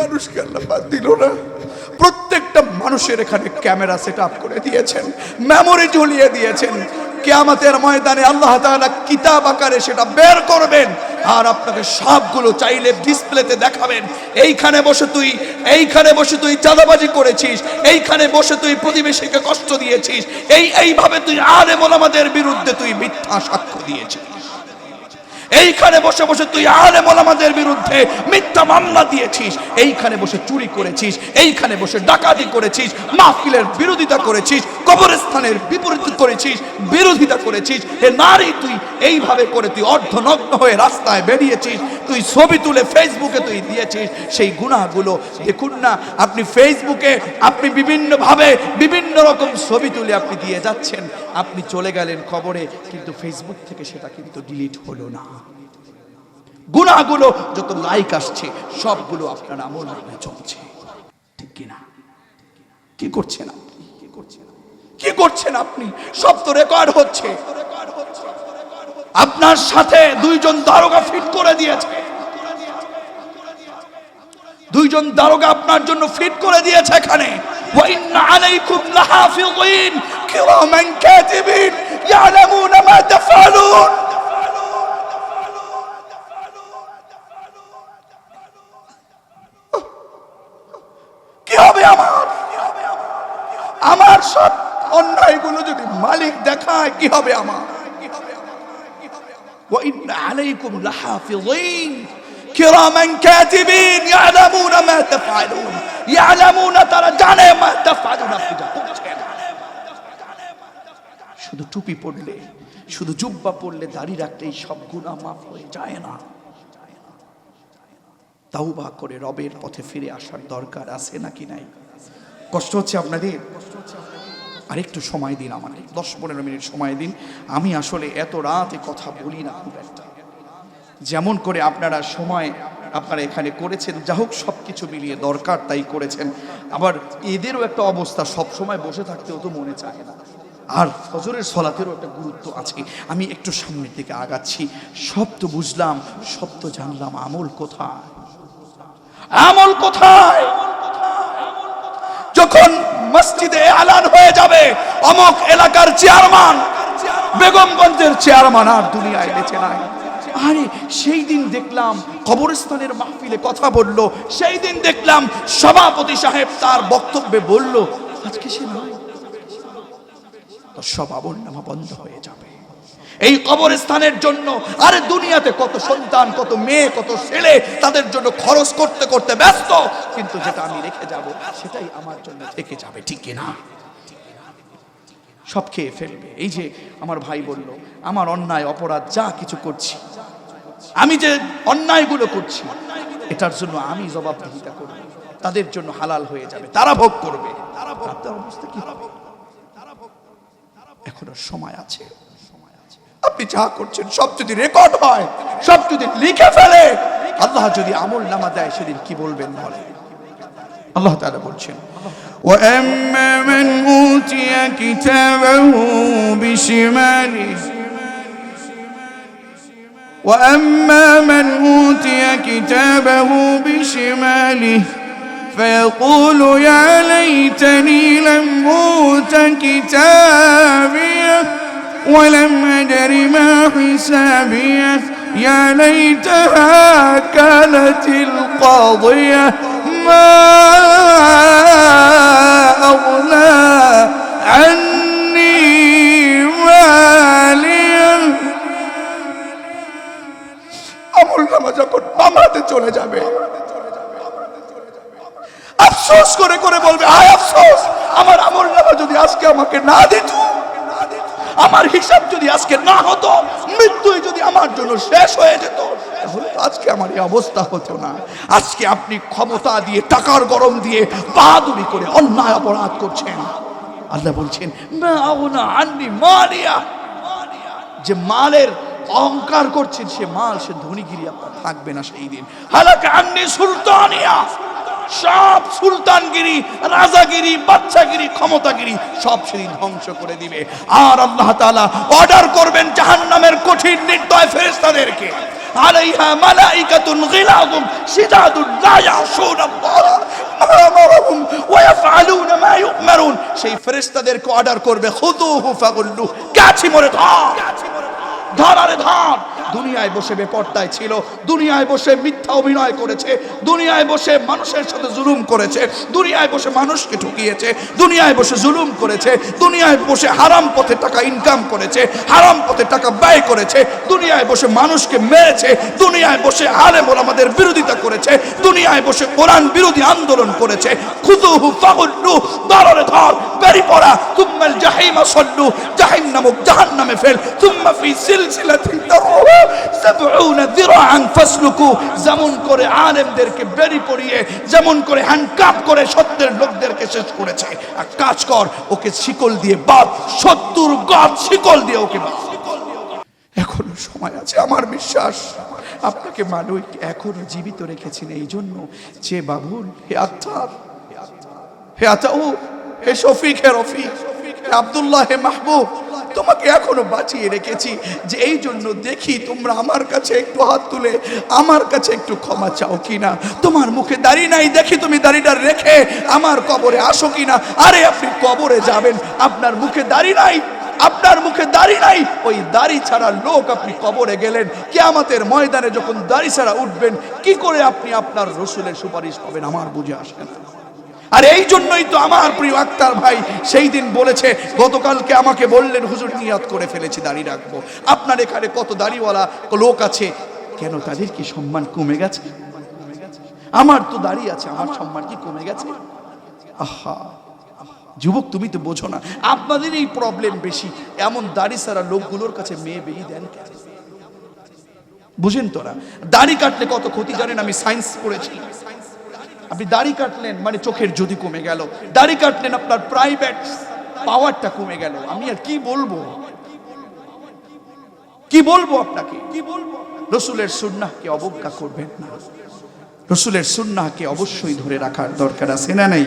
মানুষকে আল্লাহ বাদ দিল না। প্রত্যেকটা মানুষের এখানে ক্যামেরা সেট আপ করে দিয়েছেন, মেমোরি ঝুলিয়ে দিয়েছেন। কেয়ামতের ময়দানে আল্লাহ তাআলা কিতাব আকারে সেটা বের করবেন আর আপনাকে সবগুলো চাইলে ডিসপ্লেতে দেখাবেন। এইখানে বসে তুই, এইখানে বসে তুই চাঁদাবাজি করেছিস, এইখানে বসে তুই প্রতিবেশীকে কষ্ট দিয়েছিস, এই, এইভাবে তুই আলেম ওলামাদের বিরুদ্ধে তুই মিথ্যা সাক্ষ্য দিয়েছিস। এইখানে বসে বসে তুই আলেম ওলামাদের বিরুদ্ধে মিথ্যা মামলা দিয়েছিস, এইখানে বসে চুরি করেছিস, এইখানে বসে ডাকাতি করেছিস, মাহফিলের বিরোধিতা করেছিস, কবরস্থানের বিপরীত করেছিস, বিরোধিতা করেছিস। হে নারী তুই এইভাবে করে তুই অর্ধনগ্ন হয়ে রাস্তায় বেরিয়েছিস, তুই ছবি তুলে ফেসবুকে তুই দিয়েছিস, সেই গুণাগুলো দেখুন না, আপনি ফেসবুকে আপনি বিভিন্নভাবে বিভিন্ন রকম ছবি তুলে আপনি দিয়ে যাচ্ছেন, আপনি চলে গেলেন খবরে কিন্তু ফেসবুক থেকে সেটা কিন্তু ডিলিট হলো না। গুণাগুলো যত লাইক আসছে সবগুলো আপনার আমল নামে চলছে ঠিক কিনা কি করছেন আপনি কি করছেন কি করছেন আপনি সব তো রেকর্ড হচ্ছে আপনার সাথে দুইজন দারোগা ফিট করে দিয়েছে দুইজন দারোগা আপনার জন্য ফিট করে দিয়েছে এখানে وإن عليكم لحافظين كراما كاتبين يعلمون ما تفعلون সব অন্যায়গুলো যদি মালিক দেখায় কি হবে আমার وإن عليكم لحافظين كراما كاتبين يعلمون ما تفعلون يعلمون ترى জানে ما تفعلون আপনি যা করছেন শুধু টুপি পড়লে শুধু জুব্বা পড়লে দাড়ি রাখলে এই সব গুনাহ মাফ হয়ে যায় না তাওবা করে রবের পথে ফিরে আসার দরকার আছে নাকি নাই কষ্ট হচ্ছে আপনাদের? আর একটু সময় দিন আমাকে। দশ পনেরো মিনিট সময় দিন। আমি আসলে এত রাতে কথা বলি না খুব একটা। যেমন করে আপনারা সময় আপনারা এখানে করেছেন, যা হোক সব কিছু মিলিয়ে দরকার তাই করেছেন। আবার এদেরও একটা অবস্থা, সব সময় বসে থাকতেও তো মনে চায় না। আর ফজরের সলাতেরও একটা গুরুত্ব আছে। আমি একটু সামনের দিকে আগাচ্ছি। সব তো বুঝলাম, সব তো জানলাম, আমল কোথায়? আমল কোথায়? যখন মসজিদে আলান হয়ে যাবে। অমক এলাকার চেয়ারম্যান, বেগমগঞ্জের চেয়ারম্যান আর দুনিয়ায় বেঁচে নাই। আরে, সেই দিন দেখলাম কবরস্থানের মাহফিলে কথা বলল। সেই দিন দেখলাম সভাপতি সাহেব তার বক্তব্যে বলল, আজকে সে তো সব আমল নামা বন্ধ হয়ে যাবে। এই কবরস্থানের জন্য, আরে দুনিয়াতে কত সন্তান, কত মেয়ে, কত ছেলে তাদের জন্য খরচ করতে করতে ব্যস্ত। কিন্তু যেটা আমি রেখে যাব, সেটাই আমার জন্য থেকে যাবে, ঠিক কিনা সব খেয়ে ফেলবে। এই যে আমার ভাই বলল, আমার অন্যায়, অপরাধ, যা কিছু করছি, আমি যে অন্যায়গুলো করছি, এটার জন্য আমি জবাবদিহিতা করব। তাদের জন্য হালাল হয়ে যাবে, তারা ভোগ করবে। তারা ভোগ অবস্থা কি? হবে এখনও সময় আছে। আপনি যা করছেন সব যদি রেকর্ড হয় সব যদি লিখে ফেলে আল্লাহ যদি আমল নামা দেয় সেদিন কি বলবেন বলে আল্লাহ তাআলা বলছেন وأما من أوتي كتابه بشماله وأما من أوتي كتابه بشماله فيقول يا ليتني لم أوت كتابيه ولم أدر ما حسابيه يا ليتها كانت القاضية ما أغنى عني ماليه আমল নামা যখন বামাতে চলে যাবে আফসোস করে করে বলবে আয় আফসোস আমার আমল নামা যদি আজকে আমাকে না দিত আমার হিসাব যদি আজকে না হতো, মৃত্যুই যদি আমার জন্য শেষ হয়ে যেত, তাহলে আজকে আমার এই অবস্থা হতো না। আজকে আপনি ক্ষমতা দিয়ে, টাকার গরম দিয়ে, বাহাদুরি করে অন্যায় অপরাধ করছেন। আল্লাহ বলছেন মালিয়া। যে মালের অহংকার করছেন, সে মাল, সে ধনীগিরি আপনার থাকবে না সেই দিন। হালাকে আন্নি সুলতানিয়া। সুলতানগিরি, রাজাগিরি বাচ্চাগিরি ক্ষমতাগিরি সব সেদিন ধ্বংস করে দিবে। আর আল্লাহ তাআলা অর্ডার করবেন জাহান্নামের কঠিন নির্দয় ফেরেশতাদেরকে। আলাইহা মালাইকাতুন গিলাদুম শিদাদুন লা ইয়াসুনাল্লাহ মা আমারহুম ওয়া ইয়াফআলুনা মা সেই ফেরেশতাদেরকে অর্ডার করবে খুদুহু ফাগুল্লু কাছি মরে ধর ধর আরে ধর দুনিয়ায় বসে বেপর্দায় ছিল, দুনিয়ায় বসে মিথ্যা অভিনয় করেছে, দুনিয়ায় বসে মানুষের সাথে জুলুম করেছে, দুনিয়ায় বসে মানুষকে ঠকিয়েছে, দুনিয়ায় বসে জুলুম করেছে, দুনিয়ায় বসে হারাম পথে টাকা ইনকাম করেছে, হারাম পথে টাকা ব্যয় করেছে, দুনিয়ায় বসে মানুষকে মেরেছে, দুনিয়ায় বসে আলেম ওলামাদের বিরোধিতা করেছে, দুনিয়ায় বসে কোরআন বিরোধী আন্দোলন করেছে। খুদুহু ফাগুল্লু দররে ধর, বেরি পড়া, তুম্মাল জাহিমা সল্লু, জাহিম নামক জাহান্নামে ফেল, তুম্মা ফি সিলসিলাতিন ফাসলুকু যেমন করে আলেমদেরকে যেমন করে হ্যান্ডকাপ করে সত্যের লোকদেরকে শেষ করেছে। আর কাজ কর, ওকে শিকল দিয়ে সত্তর শিকল দিয়ে ওকে এখনও সময় আছে, আমার বিশ্বাস। আপনাকে মানবিক এখনও জীবিত রেখেছেন এই জন্য যে বাবুল, হে আত্মার, হে আতাউ হে শফিক, হে রফিক, হে আব্দুল্লাহ, হে মাহবুব তোমাকে এখনও বাঁচিয়ে রেখেছি। যে এই জন্য দেখি তোমরা আমার কাছে একটু হাত তুলে, আমার কাছে একটু ক্ষমা চাও কিনা। তোমার মুখে দাড়ি নাই, দেখি তুমি দাড়িটা রেখে আমার কবরে আসো কিনা। আরে, আপনি কবরে যাবেন, আপনার মুখে দাড়ি নাই, আপনার মুখে দাড়ি নাই। ওই দাড়ি ছাড়া লোক আপনি কবরে গেলেন, কেয়ামতের ময়দানে যখন দাড়ি ছাড়া উঠবেন, কি করে আপনি আপনার রসুলের সুপারিশ পাবেন? আমার বুঝে আসে না। আর এই জন্যই তো আমার প্রিয় আক্তার ভাই সেই দিন বলেছে, গতকালকে আমাকে বললেন, হুজুর, নিয়াত করে ফেলেছি, দাড়ি রাখব। আপনার এখানে কত দাড়িওয়ালা লোক আছে? কেন, তাদের কি সম্মান কমে গেছে? আমার তো দাড়ি আছে, আমার সম্মান কি কমে গেছে? আহা, যুবক, তুমি তো বোঝো না। আপনাদের এই প্রবলেম বেশি। এমন দাড়ি সারা লোকগুলোর কাছে মেয়ে বেরিয়ে দেন বুঝেন তোরা, দাড়ি কাটলে কত ক্ষতি জানেন? আমি সায়েন্স পড়েছি। আপনি দাড়ি কাটলেন মানে চোখের যদি কমে গেল। দাড়ি কাটলেন, আপনার প্রাইভেট পাওয়ারটা কমে গেল। আমি আর কি বলব? কি বলব আপনাকে? কি বলব রসুলের সুন্নাহকে অবজ্ঞা করবেন না। রসুলের সুন্নাহকে অবশ্যই ধরে রাখার দরকার আছে না নাই?